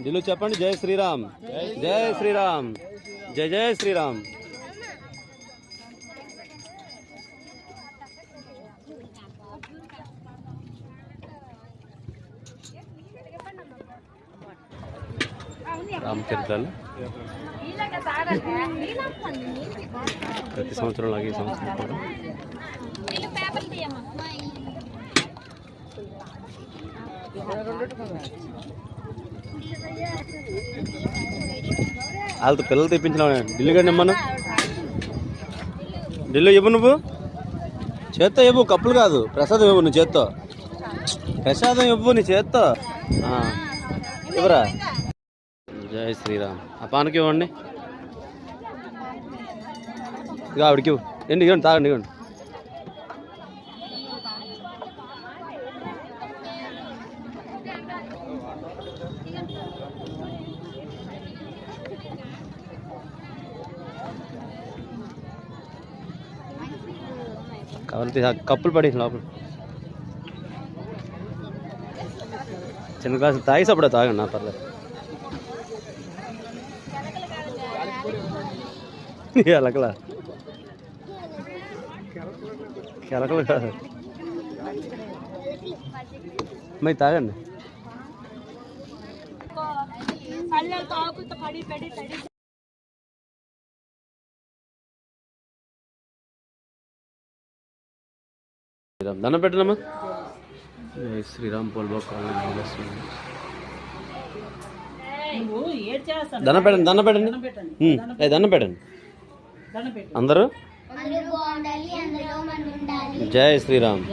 दिल चपंड जय श्री राम जय श्री राम जय जय श्री राम प्रति संव संवर వాళ్ళతో పిల్లలు తెప్పించినావు ఢిల్లీ కానీ ఇమ్మను ఢిల్లీ ఇవ్వు నువ్వు. చేత్తో ఇవ్వు కప్పులు కాదు. ప్రసాదం ఇవ్వు నువ్వు చేత్తో. ప్రసాదం ఇవ్వు నీ చేత్తో. ఇవ్వరా? జై శ్రీరామ్. ఆ పానకి ఇవ్వండి. ఇక ఆవిడకి ఇవ్వు. ఎండి ఇవ్వండి తాగండి ఇవ్వండి కవర్ తీసా కప్పులు పడి లోపల. చిన్న గ్లాసు తాగేసి అప్పుడే తాగండి నా పర్లేదు. ఎలకల? కెలకలు కాదు. మరి తాగండి. శ్రీరామ్. దండం పెట్టనమ్మా. శ్రీరామ్ పోల్బా దండం పెట్టండి దండం పెట్టండి. దండం పెట్టండి. అందరూ? జై శ్రీరామ్.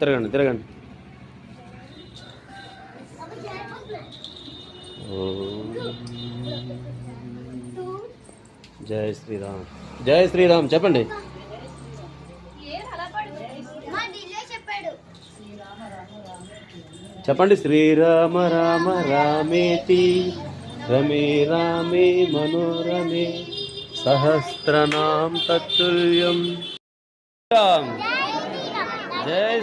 తిరగండి తిరగండి. ఓం. జై శ్రీరామ్. జై శ్రీరామ్ చెప్పండి. చెప్పండి శ్రీరామ రామ రామేతి రమే రామే మనోరమే సహస్రనాం తత్తుల్యం. రామ్ జై